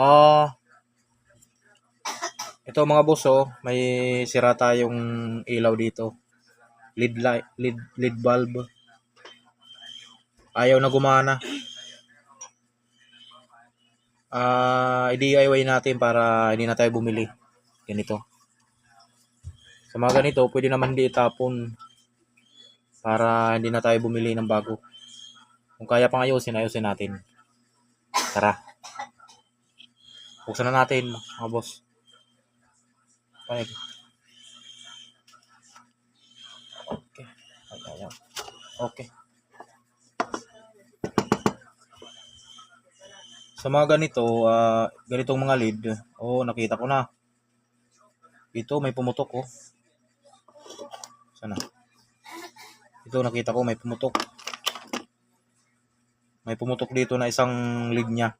Ah, ito mga boss oh, may sira tayong ilaw dito. Lead light, lead, lead bulb. Ayaw na gumana. Ah, i-DIY natin para hindi na tayo bumili. Ganito. Sa mga ganito, pwede naman di itapon para hindi na tayo bumili ng bago. Kung kaya pang ayusin, ayusin natin. Tara. Buksan na natin, mga boss. Okay. Okay. Okay. Sa mga ganito, ah, ganitong mga lead, oh, nakita ko na. Ito, may pumutok, oh. Sana? Ito, nakita ko, may pumutok. May pumutok dito na isang lead niya.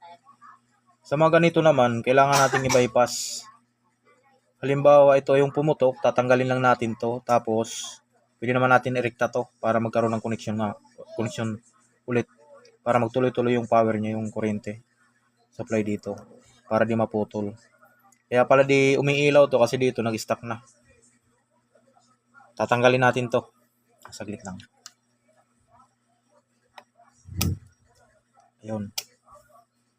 Sa mga ganito naman, kailangan nating i-bypass. Halimbawa, ito yung pumutok, tatanggalin lang natin to. Tapos, pwede naman natin irekta to para magkaroon ng connection nga, connection ulit. Para magtuloy-tuloy yung power niya, yung kuryente. Supply dito. Para di maputol. Kaya pala di umiilaw to kasi dito nag-stuck na. Tatanggalin natin to. Saglit lang. Ayun.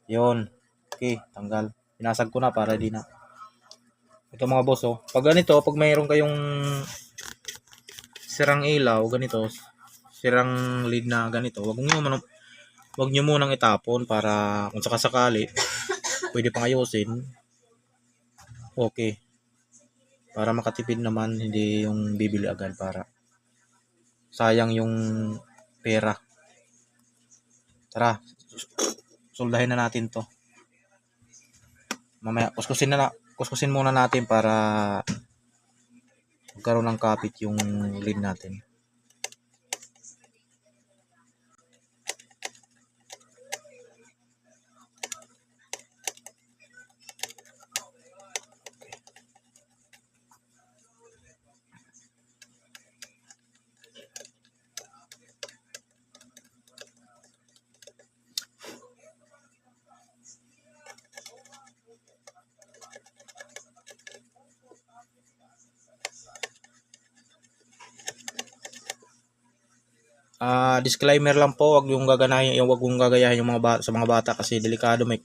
Yun. Okay, tanggal. Pinasag ko na para di na. Ito mga boss, oh. Pag ganito, pag mayroon kayong sirang ilaw, ganito, sirang lead na ganito, wag niyo man wag niyo munang itapon para kung sakasakali pwede pang ayusin. Okay. Para makatipid naman, hindi yung bibili agad para sayang yung pera. Tara, suldahin na natin to. Mamaya, kuskusin na, na kuskusin muna natin para magkaroon ng kapit yung lead natin. Ah, disclaimer lang po, wag yung gaganahin, yung wag yung gagayahin yung mga bata, sa mga bata kasi delikado may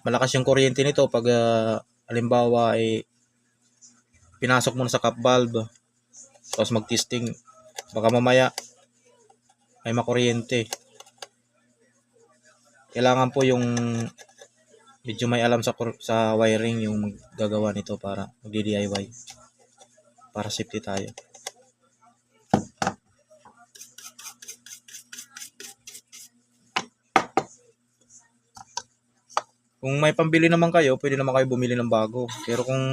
malakas yung kuryente nito pag ah, halimbawa ay pinasok mo na sa cap valve tapos mag-testing baka mamaya ay makuryente. Kailangan po yung medyo may alam sa sa wiring yung gagawa nito para magdi-DIY para safety tayo. Kung may pambili naman kayo, pwede naman kayo bumili ng bago. Pero kung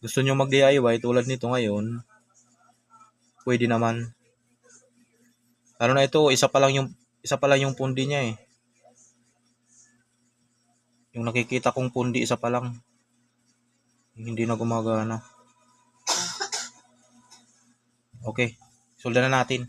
gusto nyo mag-DIY tulad nito ngayon, pwede naman. Lalo na ito, isa pa lang yung isa pa lang yung pundi niya eh. Yung nakikita kong pundi, isa pa lang. Hindi na gumagana. Okay, solda na natin.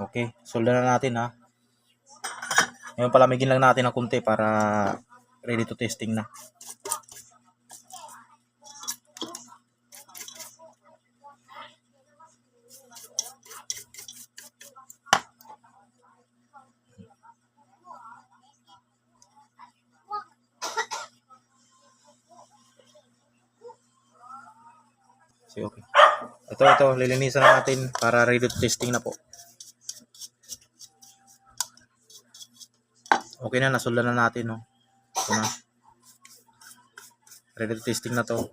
Okay, solda na natin ha. Ngayon palamigin lang natin ng kunti para ready to testing na. Sige, okay. Ito, ito, lilinisan na natin para ready to testing na po. Okay na, nasulda na natin, no? Ito na. Ready testing na to.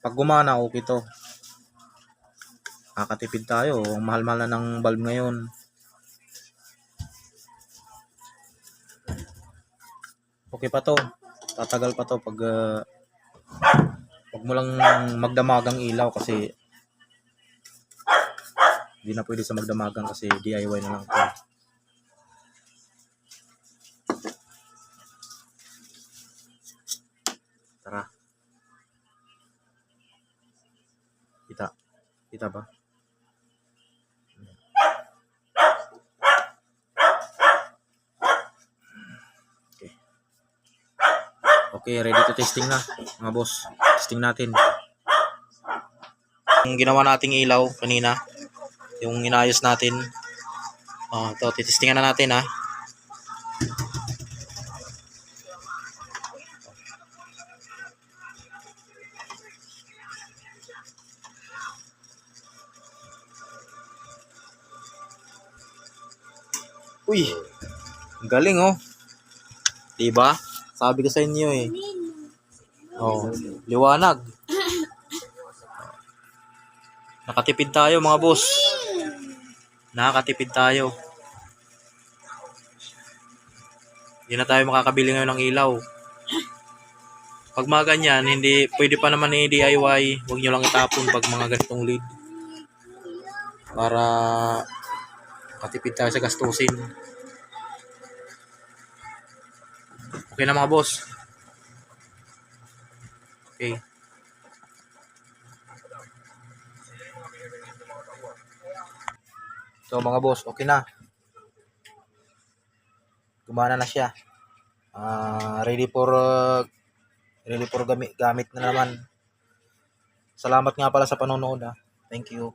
Pag gumana, okay to. Kakatipid tayo. Ang mahal-mahal na ng bulb ngayon. Okay pa to. Tatagal pa to pag uh, Huwag mo lang magdamagang ilaw kasi hindi na pwede sa magdamagang kasi DIY na lang to. Tara. Kita. Kita ba? Okay, ready to testing na, mga boss. Testing natin. Yung ginawa nating ilaw kanina, yung inayos natin. Oh, ito, titestingan na natin ha. Uy, galing oh. Diba? Sabi ko sa inyo eh. Oh, liwanag. Nakatipid tayo mga boss. Nakakatipid tayo. Hindi na tayo makakabili ngayon ng ilaw. Pag mga ganyan, hindi, pwede pa naman i-DIY. Huwag nyo lang itapon pag mga ganitong lead. Para katipid tayo sa gastusin. Okay na mga boss. Okay. So mga boss, okay na. Gumana na siya. Ah, ready for uh, ready for gamit, gamit na naman. Salamat nga pala sa panonood ah. Thank you.